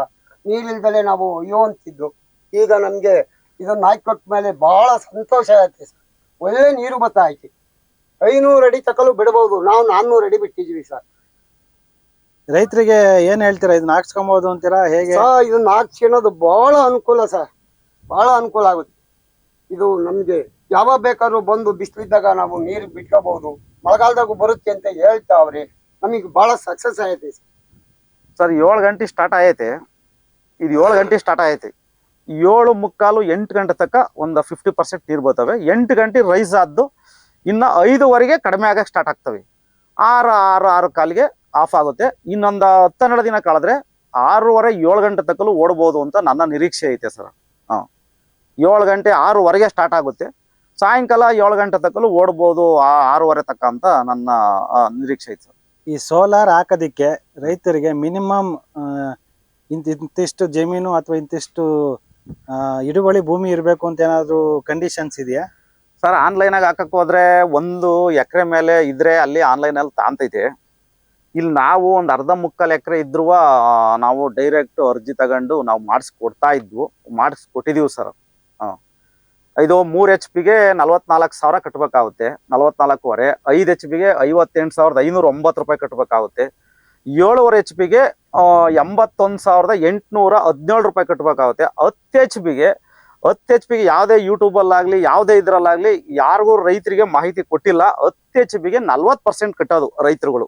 ನೀರಿಲ್ದಲೆ ನಾವು ಅಯ್ಯೋ ಅಂತಿದ್ದು ಈಗ ನಮ್ಗೆ ಇದನ್ನ ಕೊಟ್ಟ ಮೇಲೆ ಬಹಳ ಸಂತೋಷ ಆಯ್ತು ಸರ್. ಒಳ್ಳೆ ನೀರು ಬತ್ತ ಆಯ್ತು. ಐನೂರು ಅಡಿ ತಕಲು ಬಿಡಬಹುದು ನಾವು ನಾನ್ನೂರು ಅಡಿ ಬಿಟ್ಟಿದೀವಿ ಸರ್. ರೈತರಿಗೆ ಏನ್ ಹೇಳ್ತೀರಾ? ಇದನ್ನ ಹಾಕ್ಸ್ಕೊಬಹುದು ಅಂತೀರಾ? ಹೇಗೆ? ಸರ್ ಇದನ್ನ ಹಾಕ್ಸ್ಕೊಳೋದು ಬಹಳ ಅನುಕೂಲ ಸರ್. ಬಹಳ ಅನುಕೂಲ ಆಗುತ್ತೆ. ಇದು ನಮ್ಗೆ ಯಾವಾಗ ಬೇಕಾದ್ರೂ ಬಂದು ಬಿಸಿಲಿದ್ದಾಗ ನಾವು ನೀರು ಬಿಟ್ಕೋಬಹುದು ಮಳೆಗಾಲದಾಗೂ ಬರುತ್ತೆ ಅಂತ ಹೇಳ್ತಾ ಅವ್ರಿ. ನಮಗೆ ಬಹಳ ಸಕ್ಸಸ್ ಆಗೈತೆ ಸರ್. ಸರ್ ಏಳು ಗಂಟೆ ಸ್ಟಾರ್ಟ್ ಆಯ್ತೆ. ಇದು ಏಳು ಗಂಟೆ ಸ್ಟಾರ್ಟ್ ಆಗೈತೆ ಏಳು ಮುಕ್ಕಾಲು ಎಂಟು ಗಂಟೆ ತನಕ ಒಂದು ಫಿಫ್ಟಿ ಪರ್ಸೆಂಟ್ ನೀರು ಬರ್ತವೆ. ಎಂಟು ಗಂಟೆ ರೈಸ್ ಆದ್ದು ಇನ್ನು ಐದುವರೆಗೆ ಕಡಿಮೆ ಆಗಕ್ಕೆ ಸ್ಟಾರ್ಟ್ ಆಗ್ತವೆ. ಆರು ಆರು ಆರು ಕಾಲಿಗೆ ಆಫ್ ಆಗುತ್ತೆ. ಇನ್ನೊಂದು ಹತ್ತೆರಡು ದಿನ ಕಳೆದ್ರೆ ಆರೂವರೆ, ಏಳು ಗಂಟೆ ತಕ್ಕಲು ಓಡ್ಬೋದು ಅಂತ ನನ್ನ ನಿರೀಕ್ಷೆ ಐತೆ ಸರ್. ಹಾಂ. ಏಳು ಗಂಟೆ, ಆರೂವರೆಗೆ ಸ್ಟಾರ್ಟ್ ಆಗುತ್ತೆ. ಸಾಯಂಕಾಲ ಏಳು ಗಂಟೆ ತಕ್ಕಲು ಓಡ್ಬೋದು, ಆ ಆರೂವರೆ ತಕ್ಕ ಅಂತ ನನ್ನ ನಿರೀಕ್ಷೆ ಐತೆ ಸರ್. ಈ ಸೋಲಾರ್ ಹಾಕೋದಕ್ಕೆ ರೈತರಿಗೆ ಮಿನಿಮಮ್ ಇಂತ ಇಂತಿಷ್ಟು ಜಮೀನು ಅಥವಾ ಇಂತಿಷ್ಟು ಹಿಡುವಳಿ ಭೂಮಿ ಇರಬೇಕು ಅಂತ ಏನಾದ್ರು ಕಂಡೀಷನ್ಸ್ ಇದೆಯಾ? ಸರ್ ಆನ್ಲೈನಾಗ ಹಾಕಕ್ ಹೋದ್ರೆ ಒಂದು ಎಕರೆ ಮೇಲೆ ಇದ್ರೆ ಅಲ್ಲಿ ಆನ್ಲೈನಲ್ಲಿ ತಾಂತೈತೆ ಇಲ್ಲಿ ನಾವು ಒಂದು ಅರ್ಧ ಮುಕ್ಕಾಲು ಎಕರೆ ಇದ್ರೂ ನಾವು ಡೈರೆಕ್ಟ್ ಅರ್ಜಿ ತಗೊಂಡು ನಾವು ಮಾಡಿಸ್ಕೊಡ್ತಾ ಇದ್ವು, ಮಾಡಿಸ್ಕೊಟ್ಟಿದೀವಿ ಸರ್ ಹಾಂ. ಇದು ಮೂರು ಎಚ್ ಪಿಗೆ ನಲ್ವತ್ನಾಲ್ಕು ಸಾವಿರ ಕಟ್ಟಬೇಕಾಗುತ್ತೆ ನಲ್ವತ್ನಾಲ್ಕೂವರೆ, ಐದು ಎಚ್ ಪಿಗೆ ಐವತ್ತೆಂಟು ಸಾವಿರದ ಐನೂರ ಒಂಬತ್ತು ರೂಪಾಯಿ ಕಟ್ಟಬೇಕಾಗುತ್ತೆ ಏಳುವರೆ ಎಚ್ ಪಿಗೆ ಎಂಬತ್ತೊಂದು ಸಾವಿರದ ಎಂಟುನೂರ ಹದಿನೇಳು ರೂಪಾಯಿ ಕಟ್ಟಬೇಕಾಗುತ್ತೆ ಹತ್ತು ಎಚ್ ಪಿಗೆ ಹತ್ತು ಎಚ್ ಪಿಗೆ ಯಾವುದೇ ಯೂಟ್ಯೂಬಲ್ಲಾಗಲಿ ಯಾವುದೇ ಇದರಲ್ಲಾಗಲಿ ಯಾರಿಗೂ ರೈತರಿಗೆ ಮಾಹಿತಿ ಕೊಟ್ಟಿಲ್ಲ. ಹತ್ತು ಎಚ್ ಪಿಗೆ ನಲ್ವತ್ತು ಪರ್ಸೆಂಟ್ ಕಟ್ಟೋದು ರೈತರುಗಳು.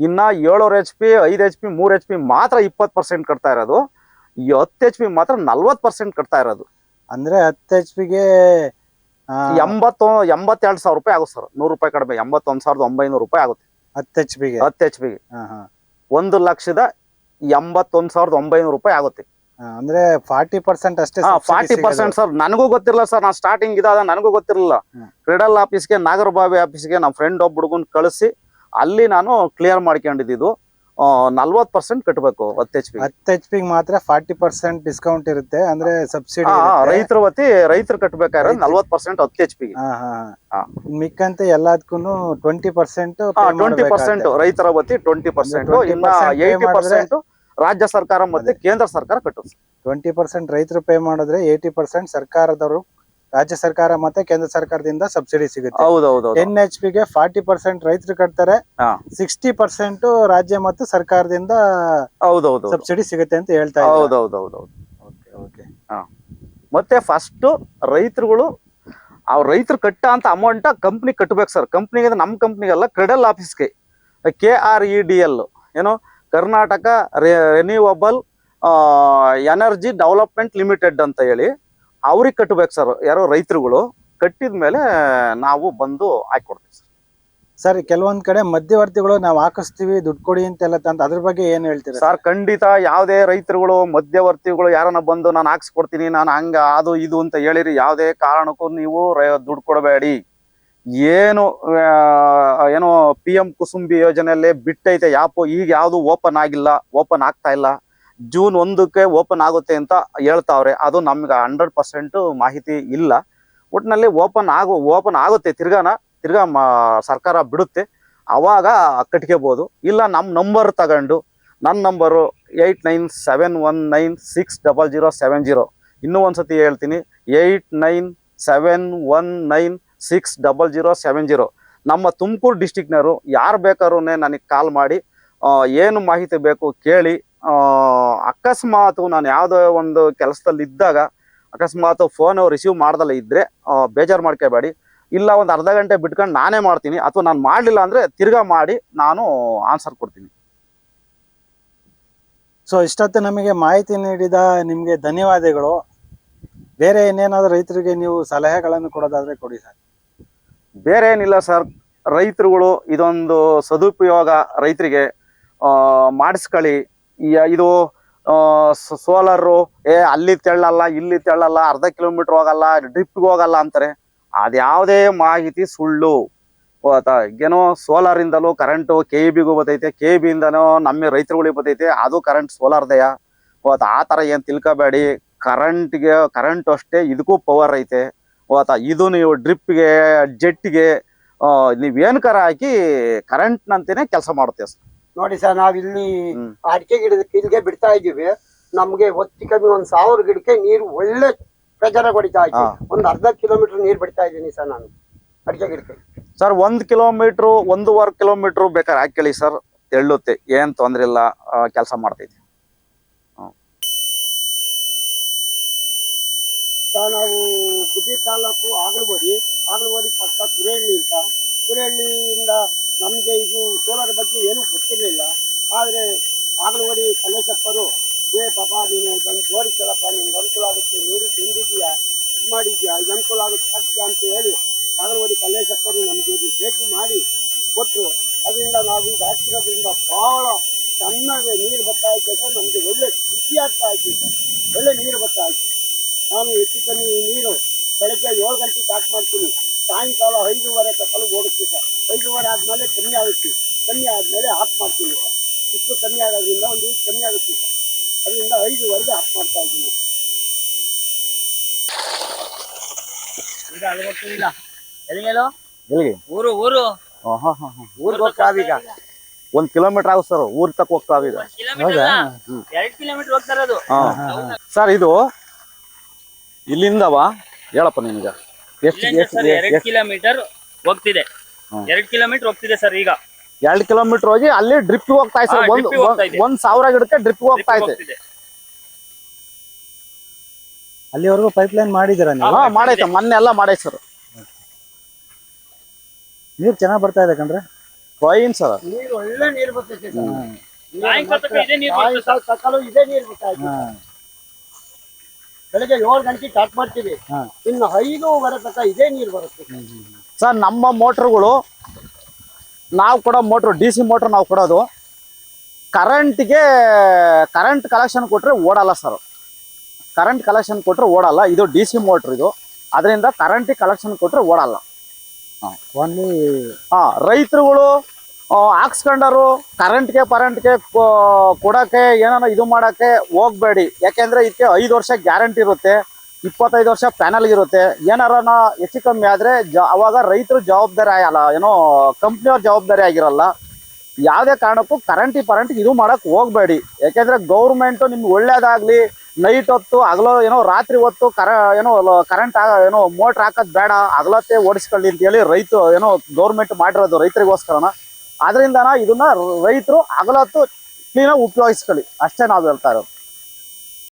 ಇನ್ನ ಏಳೂರು ಎಚ್ ಪಿ ಐದು ಎಚ್ ಪಿ ಮೂರು ಎಚ್ ಪಿ ಮಾತ್ರ ಇಪ್ಪತ್ತು ಪರ್ಸೆಂಟ್ ಕಟ್ತಾ ಇರೋದು. ಈ ಹತ್ತು ಎಚ್ ಪಿ ಮಾತ್ರ ನಲ್ವತ್ತು ಪರ್ಸೆಂಟ್ ಕಟ್ತಾ ಇರೋದು. ಅಂದ್ರೆ ಹತ್ತು ಎಚ್ ಪಿಗೆ ಎಂಬತ್ತು ಎಂಬತ್ತೆರಡು ಸಾವಿರ ರೂಪಾಯಿ ಆಗುತ್ತೆ ಸರ್. ನೂರು ರೂಪಾಯಿ ಕಡಿಮೆ. ಎಂಬತ್ತೊಂದು ಸಾವಿರದ ಒಂಬೈನೂರು ರೂಪಾಯಿ ಆಗುತ್ತೆ. ಹತ್ತು ಎಚ್ ಪಿಗೆ ಹತ್ತು ಎಚ್ ಪಿಗೆ ಒಂದು ಲಕ್ಷದ ಎಂಬತ್ತೊಂದು ಸಾವಿರದ ಒಂಬೈನೂರು ರೂಪಾಯಿ ಆಗುತ್ತೆ. ಅಂದ್ರೆ ಫಾರ್ಟಿ ಪರ್ಸೆಂಟ್ ಅಷ್ಟೇ ಫಾರ್ಟಿ ಪರ್ಸೆಂಟ್ ಸರ್. ನನಗೂ ಗೊತ್ತಿರಲ್ಲ ಸರ್. ನಾನು ಸ್ಟಾರ್ಟಿಂಗ್ ಇದಾದ ನನಗೂ ಗೊತ್ತಿರಲಿಲ್ಲ. ಕ್ರೀಡಲ್ ಆಫೀಸ್ಗೆ ನಾಗರಬಾವಿ ಆಫೀಸ್ಗೆ ನಮ್ಮ ಫ್ರೆಂಡ್ ಒಬ್ಬ ಹುಡುಗನ್ ಕಳಿಸಿ ಅಲ್ಲಿ ನಾನು ಕ್ಲಿಯರ್ ಮಾಡ್ಕೊಂಡಿದ್ದು ನಲ್ವತ್ ಪರ್ಸೆಂಟ್ ಕಟ್ಟಬೇಕು ಹತ್ತು ಎಚ್ ಪಿ ಹತ್ತು ಎಚ್ ಪಿ ಮಾತ್ರ ಫಾರ್ಟಿ ಪರ್ಸೆಂಟ್ ಡಿಸ್ಕೌಂಟ್ ಇರುತ್ತೆ ಅಂದ್ರೆ ಸಬ್ಸಿಡಿ ರೈತರ ವತಿ ರೈತರು ಕಟ್ಟಬೇಕಾದ್ರೆ ರೈತ್ರು- ನಲ್ವತ್ ಪರ್ಸೆಂಟ್ ಹತ್ತು ಎಚ್ ಪಿ. ಮಿಕ್ಕಂತೆ ಎಲ್ಲದಕ್ಕೂ ಟ್ವೆಂಟಿ ಪರ್ಸೆಂಟ್ ಟ್ವೆಂಟಿ ಪರ್ಸೆಂಟ್ ರೈತರ ವತಿ ಟ್ವೆಂಟಿ ಪರ್ಸೆಂಟ್ 20% ಇನ್ನ ಏಯ್ಟಿ ಪರ್ಸೆಂಟ್ ರಾಜ್ಯ ಸರ್ಕಾರ ಮತ್ತೆ ಕೇಂದ್ರ ಸರ್ಕಾರ ಕಟ್ಟುತ್ತೆ. ಟ್ವೆಂಟಿ ಪರ್ಸೆಂಟ್ ರೈತರು ಪೇ ಮಾಡಿದ್ರೆ ಏಯ್ಟಿ ಪರ್ಸೆಂಟ್ ಸರ್ಕಾರದವರು ರಾಜ್ಯ ಸರ್ಕಾರ ಮತ್ತೆ ಕೇಂದ್ರ ಸರ್ಕಾರದಿಂದ ಸಬ್ಸಿಡಿ ಸಿಗುತ್ತೆ. ಹೌದೌದು ಟೆನ್ ಎಚ್ ಪಿಗೆ ಫಾರ್ಟಿ ಪರ್ಸೆಂಟ್ ರೈತರು ಕಟ್ತಾರೆ. ಸಿಕ್ಸ್ಟಿ ಪರ್ಸೆಂಟ್ ರಾಜ್ಯ ಮತ್ತು ಸರ್ಕಾರದಿಂದ ಹೌದೌದು. ಸಬ್ಸಿಡಿ ಸಿಗುತ್ತೆ ಅಂತ ಹೇಳ್ತಾ. ಹೌದೌದೌದು. ಮತ್ತೆ ಫಸ್ಟ್ ರೈತರುಗಳು ಅವ್ರ ರೈತರು ಕಟ್ಟ ಅಂತ ಅಮೌಂಟ್ ಕಂಪ್ನಿ ಕಟ್ಟಬೇಕು ಸರ್ ಕಂಪ್ನಿಗೆ ನಮ್ಮ ಕಂಪ್ನಿಗೆಲ್ಲ ಕ್ರೆಡಲ್ ಆಫೀಸ್ಗೆ K R E D L ಏನು Karnataka renewable energy development limited ಅಂತ ಹೇಳಿ. ಅವ್ರಿಗೆ ಕಟ್ಟಬೇಕು ಸರ್. ಯಾರೋ ರೈತರುಗಳು ಕಟ್ಟಿದ ಮೇಲೆ ನಾವು ಬಂದು ಹಾಕೊಡ್ತೀವಿ ಸರ್. ಸರ್ ಕೆಲವೊಂದ್ ಕಡೆ ಮಧ್ಯವರ್ತಿಗಳು ನಾವು ಹಾಕಿಸ್ತೀವಿ ದುಡ್ಡು ಕೊಡಿ ಅಂತೆಲ್ಲ ತಂತ ಅದ್ರ ಬಗ್ಗೆ ಏನ್ ಹೇಳ್ತೀರಾ? ಸರ್ ಖಂಡಿತ ಯಾವುದೇ ರೈತರುಗಳು ಮಧ್ಯವರ್ತಿಗಳು ಯಾರನ್ನ ಬಂದು ನಾನು ಹಾಕ್ಸ್ಕೊಡ್ತೀನಿ ನಾನು ಹಂಗ ಅದು ಇದು ಅಂತ ಹೇಳಿರಿ ಯಾವುದೇ ಕಾರಣಕ್ಕೂ ನೀವು ದುಡ್ಡು ಕೊಡಬೇಡಿ. ಏನು ಏನು ಏನೋ ಪಿ ಎಂ ಕುಸುಂಬಿ ಯೋಜನೆಯಲ್ಲಿ ಬಿಟ್ಟೈತೆ ಯಾಪು ಈಗ ಯಾವುದು ಓಪನ್ ಆಗಿಲ್ಲ ಓಪನ್ ಆಗ್ತಾ ಇಲ್ಲ. ಜೂನ್ ಒಂದಕ್ಕೆ ಓಪನ್ ಆಗುತ್ತೆ ಅಂತ ಹೇಳ್ತಾವ್ರೆ. ಅದು ನಮ್ಗೆ ಹಂಡ್ರೆಡ್ ಪರ್ಸೆಂಟ್ ಮಾಹಿತಿ ಇಲ್ಲ. ಒಟ್ಟಿನಲ್ಲಿ ಓಪನ್ ಆಗು, ಓಪನ್ ಆಗುತ್ತೆ, ತಿರ್ಗಾನ, ತಿರ್ಗಾ ಸರ್ಕಾರ ಬಿಡುತ್ತೆ. ಅವಾಗ ಕಟ್ಕೋಬಹುದು ಇಲ್ಲ ನಮ್ಮ ನಂಬರ್ ತಗೊಂಡು ನನ್ನ number eight nine seven one nine six double zero seven zero. ಇನ್ನೂ ಒಂದ್ಸತಿ ಹೇಳ್ತೀನಿ, eight nine seven one nine six double zero seven zero. ನಮ್ಮ ತುಮಕೂರು ಡಿಸ್ಟಿಕ್ನವರು ಯಾರು ಬೇಕಾದ್ರೂ ನನಗೆ ಕಾಲ್ ಮಾಡಿ ಏನು ಮಾಹಿತಿ ಬೇಕು ಕೇಳಿ ಅಕಸ್ಮಾತ್ ನಾನು ಯಾವುದೋ ಒಂದು ಕೆಲಸದಲ್ಲಿ ಇದ್ದಾಗ ಅಕಸ್ಮಾತ್ ಫೋನ್ ರಿಸೀವ್ ಮಾಡ್ದಲ್ಲ ಇದ್ರೆ ಆ, ಬೇಜಾರು ಮಾಡ್ಕೋಬೇಡಿ. ಇಲ್ಲ ಒಂದು ಅರ್ಧ ಗಂಟೆ ಬಿಟ್ಕೊಂಡು ನಾನೇ ಮಾಡ್ತೀನಿ ಅಥವಾ ನಾನು ಮಾಡಲಿಲ್ಲ ಅಂದ್ರೆ ತಿರ್ಗಾ ಮಾಡಿ ನಾನು ಆನ್ಸರ್ ಕೊಡ್ತೀನಿ. ಸೊ ಇಷ್ಟೊತ್ತು ನಮಗೆ ಮಾಹಿತಿ ನೀಡಿದ ನಿಮಗೆ ಧನ್ಯವಾದಗಳು. ಬೇರೆ ಇನ್ನೇನಾದರೂ ರೈತರಿಗೆ ನೀವು ಸಲಹೆಗಳನ್ನು ಕೊಡೋದಾದ್ರೆ ಕೊಡಿ ಸರ್. ಬೇರೆ ಏನಿಲ್ಲ ಸರ್. ರೈತರುಗಳು ಇದೊಂದು ಸದುಪಯೋಗ ರೈತರಿಗೆ ಮಾಡಿಸ್ಕೊಳ್ಳಿ. ಇದು ಸೋಲಾರು, ಏ, ಅಲ್ಲಿ ತೆಳ್ಳಲ್ಲ, ಇಲ್ಲಿ ತೆಳ್ಳಲ್ಲ, ಅರ್ಧ ಕಿಲೋಮೀಟರ್ ಹೋಗಲ್ಲ, ಡ್ರಿಪ್ಗೆ ಹೋಗಲ್ಲ ಅಂತಾರೆ. ಅದ್ಯಾವುದೇ ಮಾಹಿತಿ ಸುಳ್ಳು. ಏನೋ ಸೋಲಾರ್ ಇಂದಲೂ ಕರೆಂಟು ಕೆ ಬಿಗೂ ಬರ್ತೈತೆ ಕೆ ಇಂದನೂ ನಮ್ಮ ರೈತರುಗಳಿಗೆ ಬರ್ತೈತೆ ಅದು ಕರೆಂಟ್ ಸೋಲಾರ್ದೆಯ? ಓತ ಆ ಥರ ಏನು ತಿಳ್ಕೊಬೇಡಿ. ಕರೆಂಟ್ಗೆ ಕರೆಂಟ್ ಅಷ್ಟೇ ಇದಕ್ಕೂ ಪವರ್ ಐತೆ. ಓತ ಇದು ನೀವು ಡ್ರಿಪ್ಗೆ ಜೆಟ್ಗೆ ನೀವೇನು ಕರ ಹಾಕಿ ಕರೆಂಟ್ನಂತೆಯೇ ಕೆಲಸ ಮಾಡುತ್ತೆ ಸರ್ ನೋಡಿ ಸರ್ ನಾವ್ ಇಲ್ಲಿ ಅಡಿಕೆ ಗಿಡದ ಇಲ್ಲಿಗೆ ಬಿಡ್ತಾ ಇದೀವಿ ನಮ್ಗೆ ಒತ್ತಿ ಕಮ್ಮಿ ಒಂದ್ ಸಾವಿರ ಗಿಡಕ್ಕೆ ನೀರು ಒಳ್ಳೆ ಪ್ರಚಾರ ಹೊಡಿತಾ ಇದ್ವಿ. ಒಂದ್ ಅರ್ಧ ಕಿಲೋಮೀಟರ್ ನೀರ್ ಬಿಡ್ತಾ ಇದ್ದೀನಿ ಸರ್ ನಾನು ಅಡಿಕೆ ಗಿಡಕ್ಕೆ. ಸರ್ ಒಂದ್ ಕಿಲೋಮೀಟರ್ ಒಂದೂವರೆ ಕಿಲೋಮೀಟರ್ ಬೇಕಾದ್ರೆ ಹಾಕೇಳಿ ಸರ್. ತೆಳ್ಳುತ್ತೆ ಏನ್ ತೊಂದ್ರೆ ಇಲ್ಲ ಕೆಲಸ ಮಾಡ್ತೈತಿ. ನಾವು ಗುಬ್ಬಿ ತಾಲೂಕು ಆಗಲವಾಡಿ ಆಗಲವಾಡಿ ಪಕ್ಕ ಕುರೇಹಳ್ಳಿ ಅಂತ. ಕುರೇಹಳ್ಳಿಯಿಂದ ನಮಗೆ ಇದು ಸೋಲಾರ್ ಬಗ್ಗೆ ಏನೂ ಗೊತ್ತಿರಲಿಲ್ಲ. ಆದರೆ ಆಗಲವಾಡಿ ಕಲೇಶಪ್ಪರು ಏ ಪಾಪ ನೀನು ಇದನ್ನು ತೋರಿಸಲಪ್ಪ ನಿಮ್ಗೆ ಅನುಕೂಲ ಆಗುತ್ತೆ ನೀರು ತಿಂದಿದ್ಯಾ ಇದು ಮಾಡಿದ್ಯಾ ಇದು ಅನುಕೂಲ ಆಗುತ್ತೆ ಸಾಧ್ಯ ಅಂತ ಹೇಳಿ ಆಗಲವಾಡಿ ಕಲ್ಲೇಶಪ್ಪರು ನಮಗೆ ಇದು ಭೇಟಿ ಮಾಡಿ ಕೊಟ್ಟರು ಅದರಿಂದ ನಾವು ಈಗ ಹಾಕಿರೋದ್ರಿಂದ ಭಾಳ ಚೆನ್ನಾಗಿ ನೀರು ಬರ್ತಾ ಇತ್ತು ಸರ್. ನಮಗೆ ಒಳ್ಳೆ ಖುಷಿ ಆಗ್ತಾ ಸರ್. ಒಳ್ಳೆ ನೀರು ಬರ್ತಾ ಇತ್ತು ನಾನು ಹೆಚ್ಚು ಕಮ್ಮಿ ನೀರು ಬೆಳಗ್ಗೆ ಏಳು ಗಂಟೆ ಸ್ಟಾರ್ಟ್ ಮಾಡ್ತೀನಿ. ಸಾಯಂಕಾಲ ಐದೂವರೆ ತಪ್ಪಲು ಓಡಿಸ್ತೀವಿ ಸರ್ ಐದೂವರೆ ಆದಮೇಲೆ ಕಮ್ಮಿ ಆಗುತ್ತೆ. ಕಮ್ಮಿ ಆದಮೇಲೆ ಆಫ್ ಮಾಡ್ತೀವಿ ಸರ್ ಇಷ್ಟು ಕಮ್ಮಿ ಆಗೋದ್ರಿಂದ ಒಂದು ಕಮ್ಮಿ ಆಗುತ್ತೆ. ಸರ್ ಅದರಿಂದ ಐದುವರೆಗೆ ಆಫ್ ಮಾಡ್ತಾ ಇದ್ದೀನಿ. ಈಗ ಊರು ಊರು. ಊರಿಗೆ ಹೋಗ್ತಾವೀಗ ಒಂದು ಕಿಲೋಮೀಟರ್ ಆಗುತ್ತೆ ಸರ್ ಊರ್ ತಕ್ಕ ಹೋಗ್ತಾವ ಈಗ ಎರಡ್ ಕಿಲೋಮೀಟರ್ ಸರ್ ಇದು ಇಲ್ಲಿಂದವಾ? ಹೇಳಪ್ಪ ನಿನಗೆ. ಎಷ್ಟು ಎಷ್ಟು ಎರಡ್ ಕಿಲೋಮೀಟರ್ ಹೋಗ್ತಿದೆ. ಎರಡ್ ಕಿಲೋಮೀಟರ್ ಹೋಗ್ತಿದೆ ಸರ್ ಈಗ. ಎರಡು ಕಿಲೋಮೀಟರ್ ಹೋಗಿ ಅಲ್ಲಿ ಡ್ರಿಪ್ ಹೋಗ್ತಾ ಇದೆ ಸರ್ ಒಂದು ಒಂದ್ ಸಾವಿರ ಗಿಡಕ್ಕೆ ಡ್ರಿಪ್ ಹೋಗ್ತಾ ಇದೆ. ಅಲ್ಲಿವರೆಗೂ ಪೈಪ್ ಲೈನ್ ಮಾಡಿದಿರ ನೀವು ಮಾಡೈತೆ ಮೊನ್ನೆ ಎಲ್ಲ ಮಾಡೈತೆ ಸರ್ ನೀರ್ ಚೆನ್ನಾಗ್ ಬರ್ತಾ ಇದೆ ಕಣ್ರೆ. ಕೊಯ್ನ್ ಸರ್ ನೀರು ಒಳ್ಳೆ ನೀರು ಬರ್ತೈತೆ ಸರ್ ಇದೇ ನೀರು ಬರ್ತಾ ಇದೆ ಹಾ. ಬೆಳಗ್ಗೆ ಏಳು ಗಂಟೆ ಸ್ಟಾರ್ಟ್ ಮಾಡ್ತೀವಿ. ಇನ್ನು ಐದೂವರೆ ತನಕ ಇದೇ ನೀರು ಬರುತ್ತೆ. ಸರ್ ನಮ್ಮ ಮೋಟ್ರುಗಳು ನಾವು ಕೊಡೋ ಮೋಟ್ರು ಡಿ ಸಿ ಮೋಟ್ರ್ ನಾವು ಕೊಡೋದು ಕರೆಂಟ್ಗೆ ಕರೆಂಟ್ ಕಲೆಕ್ಷನ್ ಕೊಟ್ಟರೆ ಓಡಲ್ಲ ಸರ್. ಕರೆಂಟ್ ಕಲೆಕ್ಷನ್ ಕೊಟ್ಟರೆ ಓಡಲ್ಲ ಇದು ಡಿ ಸಿ ಮೋಟ್ರ್ ಇದು. ಅದರಿಂದ ಕರೆಂಟಿಗೆ ಕಲೆಕ್ಷನ್ ಕೊಟ್ಟರೆ ಓಡಲ್ಲ. ಹಾಂ ರೈತರುಗಳು ಹಾಕ್ಸ್ಕೊಂಡರು ಕರೆಂಟ್ಗೆ ಪರೆಂಟ್ಗೆ ಕೊಡಕ್ಕೆ ಏನಾನ ಇದು ಮಾಡಕ್ಕೆ ಹೋಗಬೇಡಿ. ಯಾಕೆಂದ್ರೆ ಇದಕ್ಕೆ ಐದು ವರ್ಷ ಗ್ಯಾರಂಟಿ ಇರುತ್ತೆ, ಇಪ್ಪತ್ತೈದು ವರ್ಷ ಪ್ಯಾನಲ್ ಇರುತ್ತೆ. ಏನಾರನ ಹೆಚ್ಚು ಕಮ್ಮಿ ಆದ್ರೆ ಜ, ಅವಾಗ ರೈತರು ಜವಾಬ್ದಾರಿ ಆಗಲ್ಲ ಏನೋ ಕಂಪ್ನಿಯವ್ರ ಜವಾಬ್ದಾರಿ ಆಗಿರಲ್ಲ. ಯಾವುದೇ ಕಾರಣಕ್ಕೂ ಕರೆಂಟಿ ಪರೆಂಟ್ ಇದು ಮಾಡಕ್ ಹೋಗಬೇಡಿ. ಯಾಕೆಂದ್ರೆ ಗೌರ್ಮೆಂಟ್ ನಿಮ್ಗೆ ಒಳ್ಳೇದಾಗ್ಲಿ ನೈಟ್ ಹೊತ್ತು, ಹಗಲು, ಏನೋ ರಾತ್ರಿ ಹೊತ್ತು ಕರ ಏನೋ ಕರೆಂಟ್ ಏನೋ ಮೋಟ್ರ್ ಹಾಕೋದು ಬೇಡ, ಹಗಲತ್ತೆ ಓಡಿಸ್ಕೊಳ್ಳಿ ಅಂತ ಹೇಳಿ ರೈತ, ಏನೋ ಗೌರ್ಮೆಂಟ್ ಮಾಡಿರೋದು ರೈತರಿಗೋಸ್ಕರನ. ಅದರಿಂದನ ಇದನ್ನ ರೈತರು ಹಗಲತ್ತು ಕ್ಲೀನಾಗಿ ಉಪಯೋಗಿಸ್ಕೊಳ್ಳಿ. ಅಷ್ಟೇ ನಾವು ಹೇಳ್ತಾ ಇರೋದು.